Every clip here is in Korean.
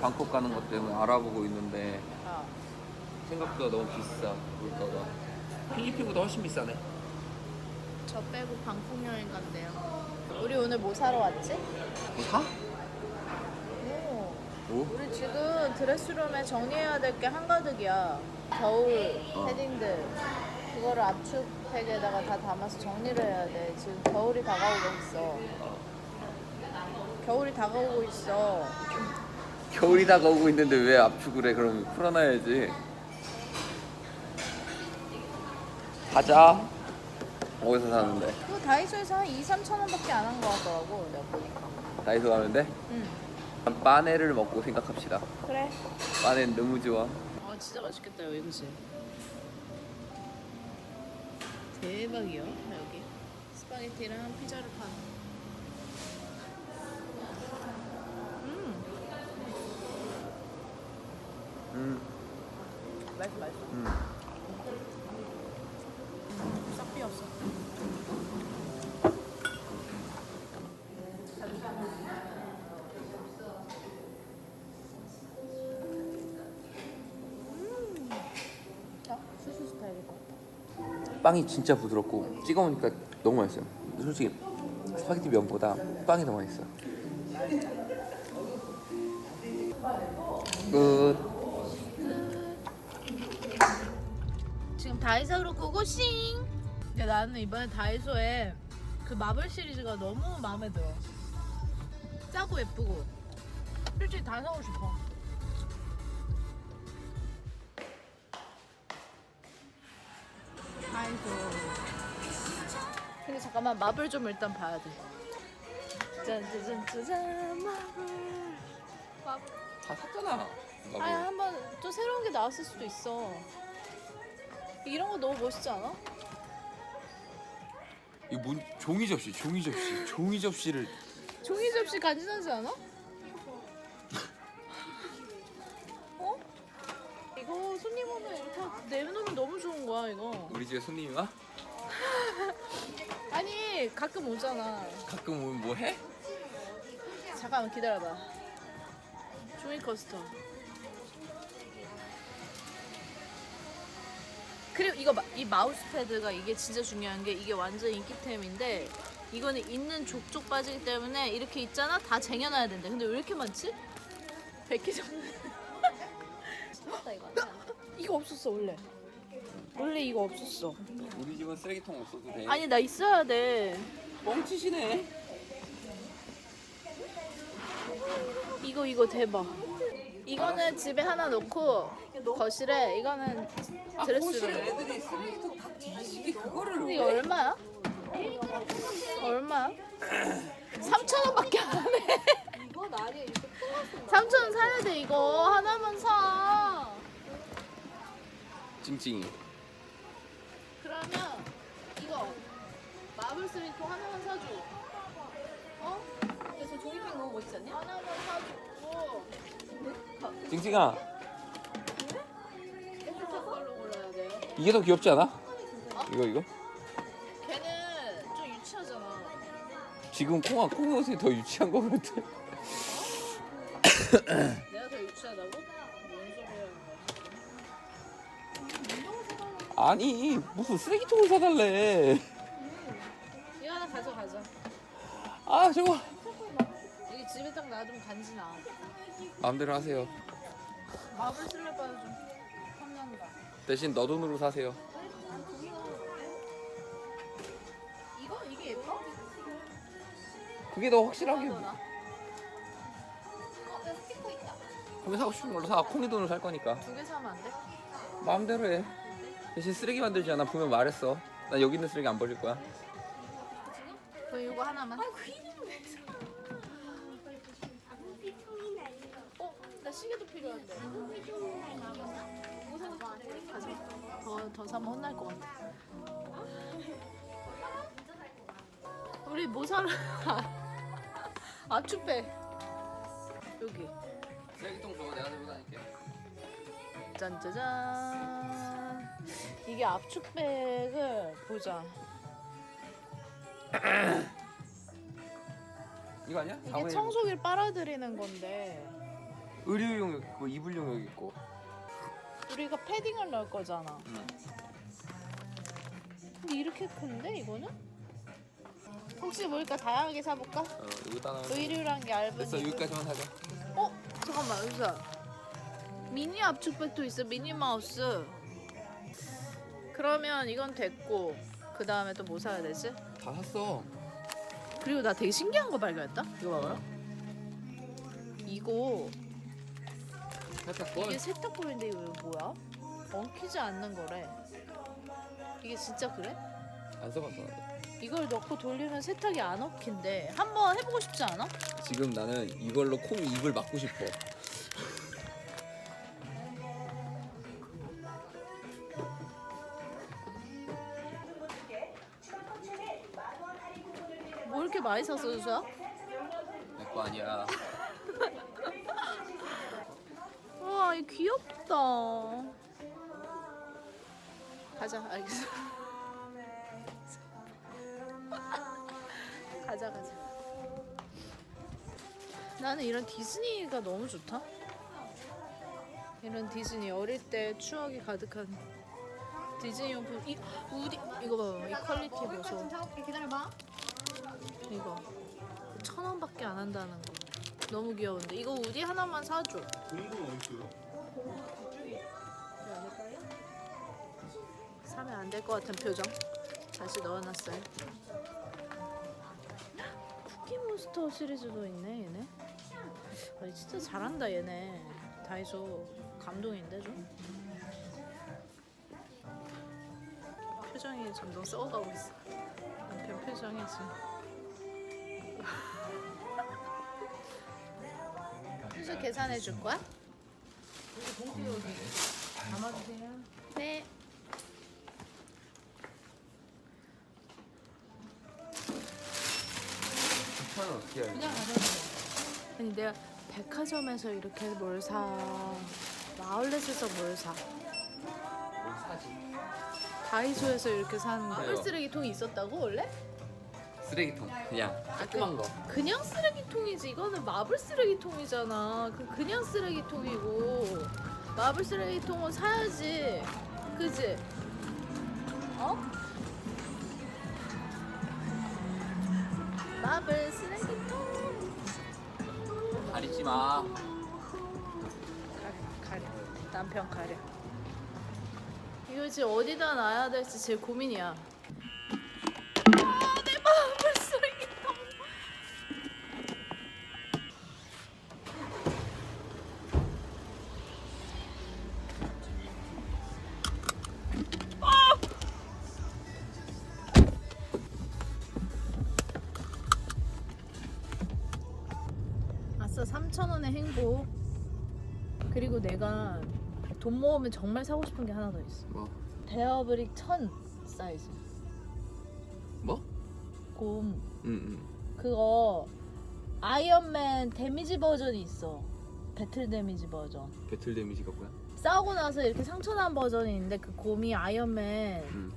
방콕 가는 것 때문에 알아보고 있는데 아, 생각보다 너무 비싸 물가가 필리핀보다 훨씬 비싸네 저 빼고 방콕 여행 간대요. 우리 오늘 뭐 사러 왔지? 뭐 사? 오. 뭐? 우리 지금 드레스룸에 정리해야 될 게 한가득이야. 겨울 어. 패딩들. 그거를 압축팩에다가 다 담아서 정리를 해야 돼. 지금 겨울이 다가오고 있어. 겨울이 다가오고 있어. 겨울이 다가오고 있는데 왜 압축을 해 그럼 풀어놔야지 가자 어디서 사는데? 그거 다이소에서 한 2, 3천 원밖에 안 한 거 같더라고. 내가 보니까. 다이소 가는데? 응. 빠네를 먹고 생각합시다 그래. 빠네 너무 좋아 아 진짜 맛있겠다 여기 그치? 대박이야 여기 스파게티랑 피자를 파는 빵이 진짜 부드럽고 찍어 먹으니까 너무 맛있어요. 솔직히 스파게티 면보다 빵이 더 맛있어 끝 다이소로 고고싱. 근데 나는 이번에 다이소에 그 마블 시리즈가 너무 마음에 들어. 짜고 예쁘고. 솔직히 다 사고 싶어. 다이소. 근데 잠깐만 마블 좀 일단 봐야 돼. 짠짜잔짜잔 마블. 마블. 다 샀잖아 아니 한번 또 새로운 게 나왔을 수도 있어. 이런 거 너무 멋있지 않아? 이거 뭔 종이 접시 종이 접시 종이 접시를 종이 접시 간지나지 않아? 어? 이거 손님 오면 이렇게 내놓으면 너무 좋은 거야 이거. 우리 집에 손님이 와? 아니 가끔 오잖아. 가끔 오면 뭐 해? 잠깐만 기다려봐. 종이 커스터. 그리고 이거 마- 이 마우스 패드가 이게 진짜 중요한 게 이게 완전 인기템인데 이거는 있는 족족 빠지기 때문에 이렇게 있잖아 다 쟁여놔야 된대. 근데 왜 이렇게 많지? 100개 정도. 이거 없었어 원래. 원래 이거 없었어. 우리 집은 쓰레기통 없어도 돼 아니 나 있어야 돼. 뻥치시네 이거 이거 대박. 이거는 집에 하나 놓고 거실에 이거는 드레스룸. 애들이 쓰레기통 다 뒤지게 그거를 근데 이거 얼마야? 얼마야? 3천 원밖에 안 해. 이거 나리 이거 3천 원 사야 돼 이거 하나만 사. 찡찡이 그러면 이거 마블 쓰리통 하나만 사줘. 어? 그래서 종이팩 너무 멋있지 않냐? 하나만 사주고 찡찡아 깨끗한 걸로 골라야 돼요. 이게 더 귀엽지 않아? 이거 이거? 걔는 좀 유치하잖아. 지금 콩아 콩이 옷이 더 유치한 거 같아 내가 더 유치하다고? 뭔 소리야? 아니 무슨 쓰레기통을 사달래 이거 하나 가져가자. 아 저거 이게 집에 딱 놔두면 간지나. 마음대로 하세요 마블 슬래퍼는 좀 탐난다. 대신 너 돈으로 사세요 이거 이게 예뻐? 그게 더 확실하게 이거나. 어, 나 스티커 있다. 콩이 사고 싶은 걸로 사 콩이 돈으로 살 거니까 두 개 사면 안 돼? 마음대로 해 대신 쓰레기 만들지 않아 분명 말했어 나 여기 있는 쓰레기 안 버릴 거야 그럼 이거 하나만. 아이고 이놈 왜 사? 어? 나 시계도 필요한데. 더, 더 사면 혼날 것 같아. 우리 뭐 사러? 압축배. 여기. 쓰레기통 저거 내가 들고 다닐게 짠짜잔. 이게 압축백을 보자. 이거 아니야? 이게 4분의 1. 청소기를 빨아들이는 건데 의류용 여기 있고 이불용 여기 있고. 우리가 패딩을 넣을 거잖아. 응. 근데 이렇게 큰데 이거는? 혹시 뭘까 다양하게 사볼까? 어 이거 따나. 의류랑 얇은 됐어 이불. 여기까지만 사자. 어? 잠깐만 여기서 미니 압축백도 있어 미니 마우스 그러면 이건 됐고 그 다음에 또 뭐 사야 되지? 다 샀어. 그리고 나 되게 신기한 거 발견했다 이거 봐봐라 이거 이게 세탁볼인데 이거 뭐야? 엉키지 않는 거래 이게 진짜 그래? 안 써봤어. 나도. 이걸 넣고 돌리면 세탁이 안 엉킨대 한번 해보고 싶지 않아? 지금 나는 이걸로 콩이 입을 막고 싶어. 뭐 이렇게 많이 샀어 주서야? 내 거 아니야. 와, 이 귀엽다. 가자, 알겠어. 가자, 가자. 나는 이런 디즈니가 너무 좋다. 이런 디즈니 어릴 때 추억이 가득한 디즈니 용품. 이 우디 이거 봐봐, 이 퀄리티 보소. 기다려봐. 이거 천 원밖에 안 한다는 거. 너무 귀여운데 이거 우디 하나만 사줘. 사면 안 될 것 같은 표정. 다시 넣어놨어요. 쿠키몬스터 시리즈도 있네 얘네. 아니, 진짜 잘한다 얘네. 다이소 감동인데 좀. 표정이 점점 썩어가고 있어. 남편 표정이 지금. 수수 계산해 줄 거야? 담아주세요. 네. 천원 어떻게 해야 돼? 그냥 가져가세요. 아니 내가 백화점에서 이렇게 뭘 사, 마을렛에서 뭘 사, 뭘 사지? 다이소에서 이렇게 산 마블 그래요. 쓰레기통이 있었다고 원래? 쓰레기통 그냥 조그만 거. 그냥 쓰레기통이지 이거는 마블 쓰레기통이잖아. 그 그냥 쓰레기통이고 마블 쓰레기통은 사야지, 그지? 어? 마블 쓰레기통. 가리지 마. 가려. 남편 가려. 이거 지금 어디다 놔야 될지 제일 고민이야. 아싸 3,000원의 행복. 그리고 내가 돈 모으면 정말 사고 싶은 게 하나 더 있어. 뭐? 베어브릭 1000 사이즈. 뭐? 곰. 응 응. 그거 아이언맨 데미지 버전이 있어. 배틀 데미지 버전. 배틀 데미지가 뭐야? 싸우고 나서 이렇게 상처 난 버전이 있는데 그 곰이 아이언맨 응.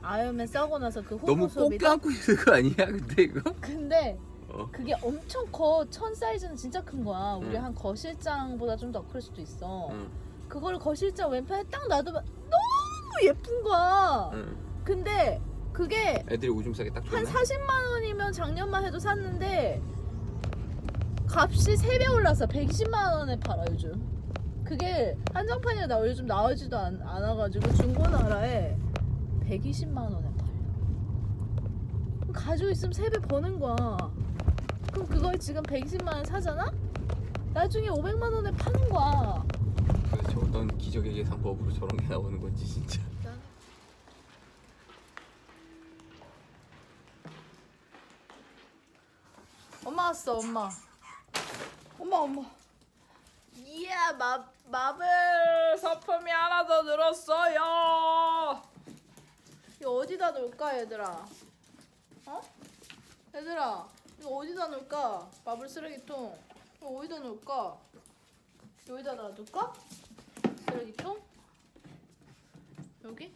아이언맨 싸우고 나서 그 너무 꼭. 껴안고 있는 거 아니야? 근데 이거? 근데 어. 그게 엄청 커. 1000 사이즈는 진짜 큰 거야. 우리 응. 한 거실장보다 좀 더 클 수도 있어. 응. 그걸 거실장 왼편에 딱 놔두면 너무 예쁜 거야. 응. 근데 그게 애들이 오줌 싸게 딱 한 좋네. 40만 원이면 작년만 해도 샀는데 값이 3배 올랐어. 120만 원에 팔아 요즘. 그게 한정판이 나 요즘 나오지도 않, 않아가지고 중고나라에 120만 원에 팔려. 그럼 가지고 있으면 3배 버는 거야. 그럼 그걸 지금 120만 원 사잖아? 나중에 500만 원에 파는 거야. 도대체 어떤 기적의 예상법으로 저런 게 나오는 건지 진짜. 엄마 왔어 엄마 엄마 엄마 이야 마, 마블 서품이 하나 더 늘었어요 이거 어디다 놓을까 얘들아 어? 얘들아 이거 어디다 놓을까 마블 쓰레기통 이거 어디다 놓을까 여기다 놔둘까? 쓰레기통? 여기?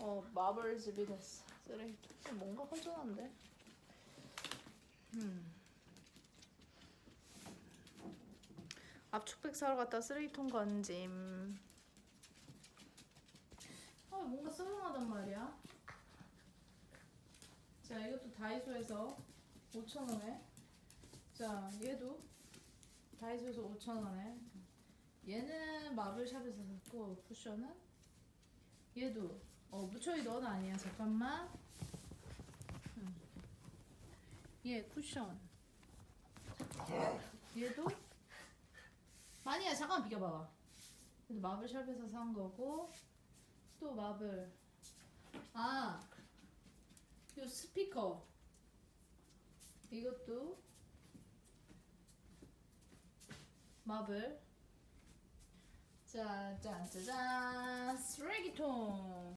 어 마블 집이 됐어 쓰레기통 뭔가 허전한데 음. 압축백 사러 갔다 쓰레기통 건짐. 아 뭔가 썰렁하단 말이야. 자 이것도 다이소에서 5천 원에. 자 얘도 다이소에서 5천 원에. 얘는 마블샵에서 샀고 쿠션은 얘도 어 무초이 넌 아니야 잠깐만. 음. 얘 쿠션. 얘도 아니야 잠깐 비켜봐봐 그래도 마블샵에서 산 거고 또 마블 아요 스피커 이것도 마블. 짜잔 짜잔 쓰레기통